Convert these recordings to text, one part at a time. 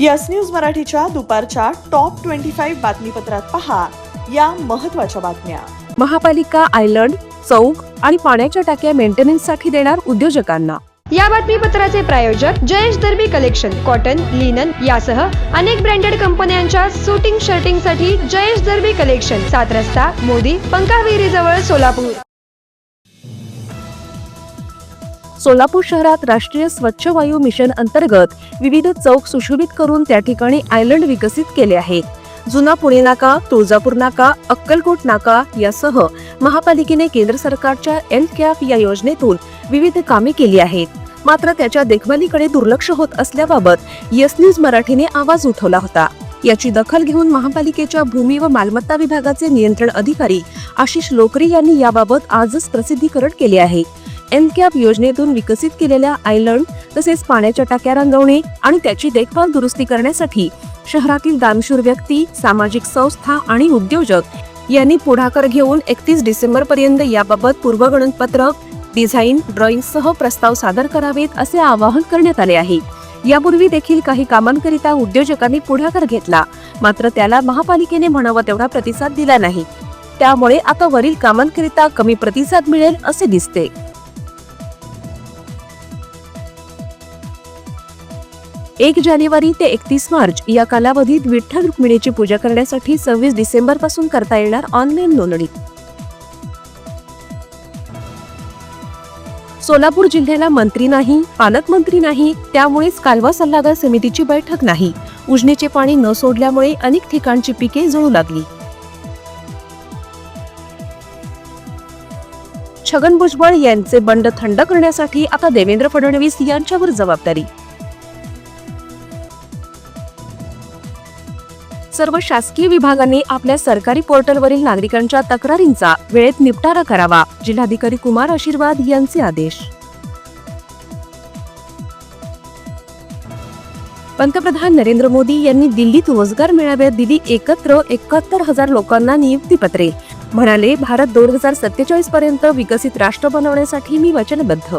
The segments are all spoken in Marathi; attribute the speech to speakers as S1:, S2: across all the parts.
S1: यस न्यूज मराठीच्या दुपारच्या टॉप ट्वेंटी फाईव्ह बातमीपत्रात पहा या महत्त्वाच्या बातम्या.
S2: महापालिका आयलंड चौक आणि पाण्याच्या टाक्या मेंटेनन्ससाठी देणार उद्योजकांना.
S3: या बातमीपत्राचे प्रायोजक Jayesh Darbi collection cotton linen यासह अनेक ब्रँडेड कंपन्यांच्या सुटिंग शर्टिंगसाठी जयेश दर्बी कलेक्शन सात रस्ता मोदी पंकाविहिरी जवळ सोलापूर.
S2: सोलापूर शहरात राष्ट्रीय स्वच्छ वायू मिशन अंतर्गत विविध चौक सुशोभित करून त्या ठिकाणी आयलंड विकसित केले आहे. जुना पुणे नाका तुळजापूर नाका अक्कलकोट नाका यासह महापालिकेने केंद्र सरकारच्या एल कॅप या योजनेतून विविध कामे केली आहेत. मात्र त्याच्या देखभालीकडे दुर्लक्ष होत असल्याबाबत येस न्यूज मराठीने आवाज उठवला होता. याची दखल घेऊन महापालिकेच्या भूमी व मालमत्ता विभागाचे नियंत्रण अधिकारी आशिष लोकरे यांनी याबाबत आजच प्रसिद्धीकरण केले आहे. एम कॅप योजनेतून विकसित केलेल्या आयलंड तसेच पाण्याच्या टाक्या रंगवणे आणि त्याची देखभाल दुरुस्ती करण्यासाठी शहरातील दानशूर व्यक्ती सामाजिक संस्था आणि उद्योजक यांनी पुढाकार घेऊन एकतीस डिसेंबर पर्यंत याबाबत पूर्वगणनपत्रक डिझाईन ड्रॉइंगसह प्रस्ताव सादर करावेत असे आवाहन करण्यात आले आहे. यापूर्वी देखील काही कामांकरिता उद्योजकांनी पुढाकार घेतला मात्र त्याला महापालिकेने म्हणावा तेवढा प्रतिसाद दिला नाही. त्यामुळे आता वरील कामांकरिता कमी प्रतिसाद मिळेल असे दिसते. एक जानेवारी ते एकतीस मार्च या कालावधीत विठ्ठल रुक्मिणीची पूजा करण्यासाठी सव्वीस डिसेंबरपासून करता येणार ऑनलाईन नोंदणी. सोलापूर जिल्ह्याला मंत्री नाही पालकमंत्री नाही त्यामुळेच कालवा सल्लागार समितीची बैठक नाही. उजनीचे पाणी न सोडल्यामुळे अनेक ठिकाणची पिके जळू लागली. छगन भुजबळ यांचे बंड थंड करण्यासाठी आता देवेंद्र फडणवीस यांच्यावर जबाबदारी. सर्व शासकीय विभागांनी आपल्या सरकारी पोर्टलवरील नागरिकांच्या तक्रारींचा वेळेत निपटारा करावा. जिल्हाधिकारी कुमार आशीर्वाद यांचे आदेश. पंतप्रधान नरेंद्र मोदी यांनी दिल्लीत रोजगार मेळाव्यात दिली एकत्र एकाहत्तर हजार लोकांना नियुक्तीपत्रे. म्हणाले भारत दोन हजार सत्तेचाळीस पर्यंत विकसित राष्ट्र बनवण्यासाठी मी वचनबद्ध.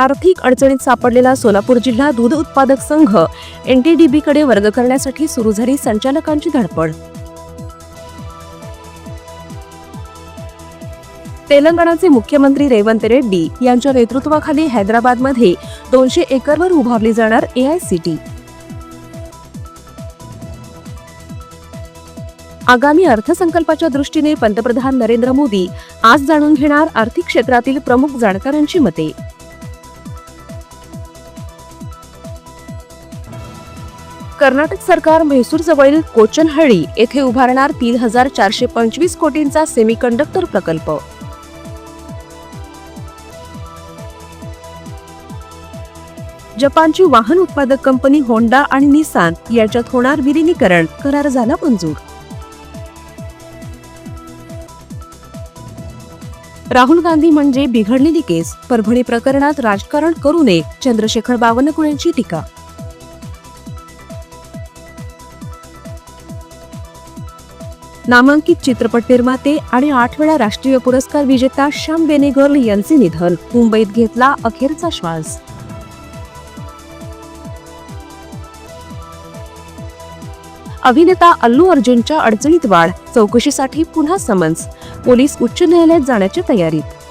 S2: आर्थिक अडचणीत सापडलेला सोलापूर जिल्हा दूध उत्पादक संघ एनटीडीबी कडे वर्ग करण्यासाठी सुरू झाली संचालकांची धडपड. तेलंगणाचे मुख्यमंत्री रेवंत रेड्डी यांच्या नेतृत्वाखाली हैदराबादमध्ये दोनशे एकरवर उभारली जाणार एआयसीटी आगामी अर्थसंकल्पाच्या दृष्टीने पंतप्रधान नरेंद्र मोदी आज जाणून घेणार आर्थिक क्षेत्रातील प्रमुख जाणकारांची मते. कर्नाटक सरकार म्हैसूर जवळील कोचनहळ्ळी येथे उभारणार तीन हजार चारशे पंचवीस कोटींचा सेमीकंडक्टर प्रकल्प. जपानची वाहन उत्पादक कंपनी होंडा आणि निसान यांच्यात होणार विलिनीकरण करार झाला मंजूर. राहुल गांधी म्हणजे बिघडलेली केस परभणी प्रकरणात राजकारण करू नये चंद्रशेखर बावनकुळेंची टीका. नामांकित चित्रपट निर्माते आणि आठ वेळा राष्ट्रीय पुरस्कार विजेता श्याम बेनेगर्ल यांचे निधन. मुंबईत घेतला अखेरचा श्वास. अभिनेता अल्लू अर्जुनच्या अडचणीत वाढ. चौकशीसाठी पुन्हा समन्स. पोलीस उच्च न्यायालयात जाण्याच्या तयारीत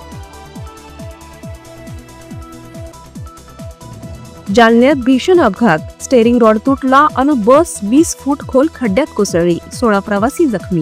S2: जालन्यात भीषण अपघात. स्टेअरिंग रॉड तुटला आणि बस वीस फूट खोल खड्ड्यात कोसळली. सोळा प्रवासी जखमी.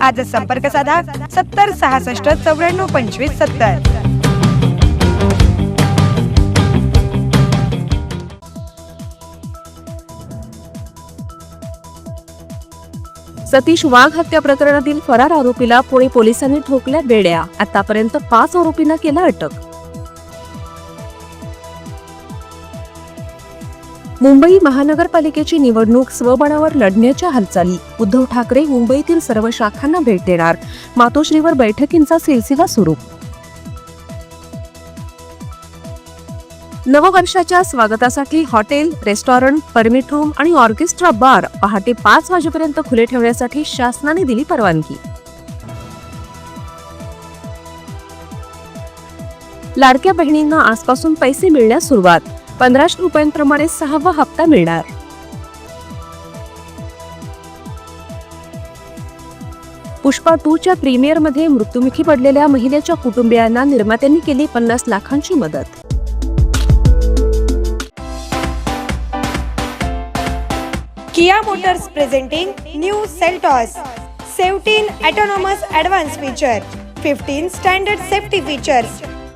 S3: आजच संपर्क साधा सत्तर सहासष्ट चौऱ्याण्णव पंचवीस सत्तर.
S2: सतीश वाघ हत्या प्रकरणातील फरार आरोपीला पुणे पोलिसांनी ठोकल्या बेड्या. आतापर्यंत पाच आरोपींना केला अटक. मुंबई महानगरपालिकेची निवडणूक स्वबळावर लढण्याच्या हालचाली. उद्धव ठाकरे मुंबईतील सर्व शाखांना भेट देणार. मातोश्रीवर बैठकींचा सिलसिला सुरू. नववर्षाच्या स्वागतासाठी हॉटेल रेस्टॉरंट परमिट रूम आणि ऑर्केस्ट्रा बार पहाटे पाच वाजेपर्यंत खुले ठेवण्यासाठी शासनाने दिली परवानगी. लाडक्या बहिणींना आजपासून पैसे मिळण्यास सुरुवात. पंधराशे रुपयांप्रमाणे सहावा हप्ता मिळणार. पुष्पा टू च्या प्रीमियरमध्ये मृत्युमुखी पडलेल्या महिलेच्या कुटुंबियांना निर्मात्यांनी केली पन्नास लाखांची मदत.
S3: Kia Motors presenting new Seltos. Seventeen autonomous advance feature. Fifteen standard safety features.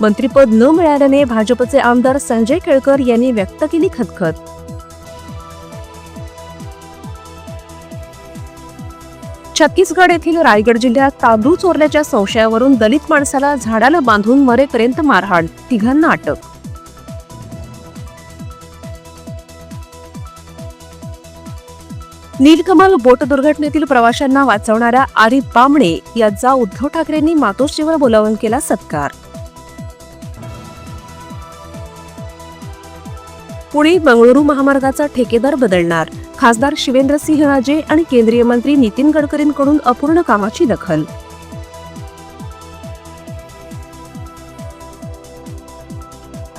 S2: मंत्रीपद न मिळाल्याने भाजपचे आमदार संजय केळकर यांनी व्यक्त केली खतखत छत्तीसगड येथील रायगड जिल्ह्यात तांदूळ चोरल्याच्या संशयावरून दलित माणसाला झाडाला बांधून मरेपर्यंत मारहाण तिघांना अटक. नीलकमल बोट दुर्घटनेतील प्रवाशांना वाचवणाऱ्या आरिफ बामणे यांचा उद्धव ठाकरेंनी मातोश्रीवर बोलावून केला सत्कार. पुणे बंगळुरू महामार्गाचा ठेकेदार बदलणार. खासदार शिवेंद्रसिंह राजे आणि केंद्रीय मंत्री नितीन गडकरींकडून अपूर्ण कामाची दखल.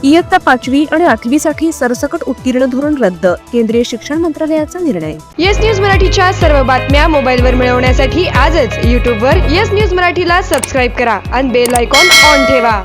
S2: इयत्ता पाचवी आणि आठवीसाठी सरसकट उत्तीर्ण धोरण रद्द केंद्रीय शिक्षण मंत्रालयाचा निर्णय.
S3: येस न्यूज मराठीच्या सर्व बातम्या मोबाईलवर मिळवण्यासाठी आजच यूट्यूबवर येस न्यूज मराठीला सबस्क्राईब करा आणि बेल आयकॉन ऑन ठेवा.